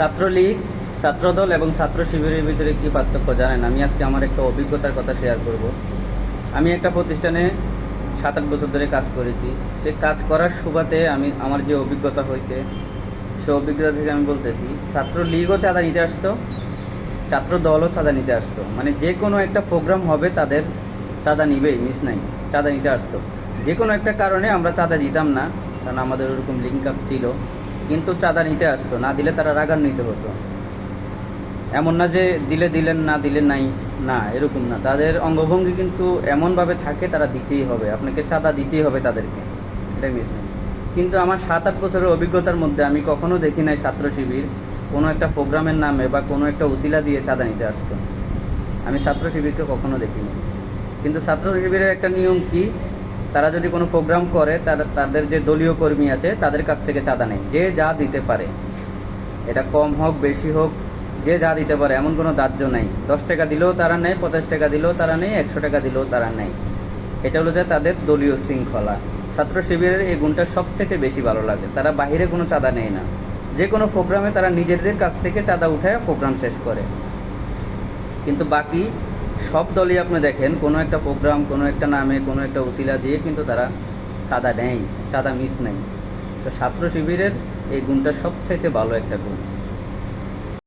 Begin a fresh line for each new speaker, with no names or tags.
ছাত্রলীগ, ছাত্রদল এবং ছাত্র শিবিরের ভিতরে কী পার্থক্য জানেন? আমি আজকে আমার একটা অভিজ্ঞতার কথা শেয়ার করব। আমি একটা প্রতিষ্ঠানে সাত আট বছর ধরে কাজ করেছি। সে কাজ করার সুবাদে আমি, আমার যে অভিজ্ঞতা হয়েছে, সে অভিজ্ঞতা থেকে আমি বলতেছি, ছাত্রলীগও চাঁদা নিতে আসতো ছাত্র দলও চাঁদা নিতে আসতো। মানে যে কোনো একটা প্রোগ্রাম হবে, তাদের চাঁদা নিবেই মিস নাই, চাঁদা নিতে আসতো। যে কোনো একটা কারণে আমরা চাঁদা দিতাম না, কারণ আমাদের ওরকম লিঙ্ক আপ ছিল। কিন্তু চাঁদা নিতে আসতো, না দিলে তারা রাগান্বিত হতো। এমন না যে দিলে দিলেন, না দিলে নাই, না, এরকম না। তাদের অঙ্গভঙ্গি কিন্তু এমনভাবে থাকে, তারা দিতেই হবে। আপনাকে চাঁদা দিতেই হবে তাদেরকে। এটাই মিস নেই কিন্তু আমার সাত, আট বছরের অভিজ্ঞতার মধ্যে আমি কখনো দেখি নাই ছাত্র শিবির কোনো একটা প্রোগ্রামের নামে বা কোনো একটা উসিলা দিয়ে চাঁদা নিতে আসতো। আমি ছাত্র শিবিরকে কখনো দেখিনি। কিন্তু ছাত্র শিবিরের একটা নিয়ম কি? তারা যদি কোনো প্রোগ্রাম করে, তারা, তাদের যে দলীয় কর্মী আছে, তাদের কাছ থেকে চাঁদা নেয়। যে যা দিতে পারে। এটা কম হোক, বেশি হোক, যে যা দিতে পারে, এমন কোনো দাহ্য নেই। দশ টাকা দিলেও তারা নেয় পঞ্চাশ টাকা দিলেও তারা নেই একশো টাকা দিলেও তারা নেয়। এটা হলো যে তাদের দলীয় শৃঙ্খলা। ছাত্র শিবিরের এই গুণটা সবচেয়ে বেশি ভালো লাগে। তারা বাইরে কোনো চাঁদা নেয় না। যে কোনো প্রোগ্রামে তারা নিজেদের কাছ থেকে চাঁদা উঠায়, প্রোগ্রাম শেষ করে। কিন্তু বাকি সব দলই আপনি দেখেন, কোনো একটা প্রোগ্রাম কোনো একটা নামে, কোনো একটা উচিলা দিয়ে কিন্তু তারা চাঁদা নেয়, চাঁদা মিস নেয়। তো ছাত্র শিবিরের এই গুণটা সবচাইতে ভালো একটা গুণ।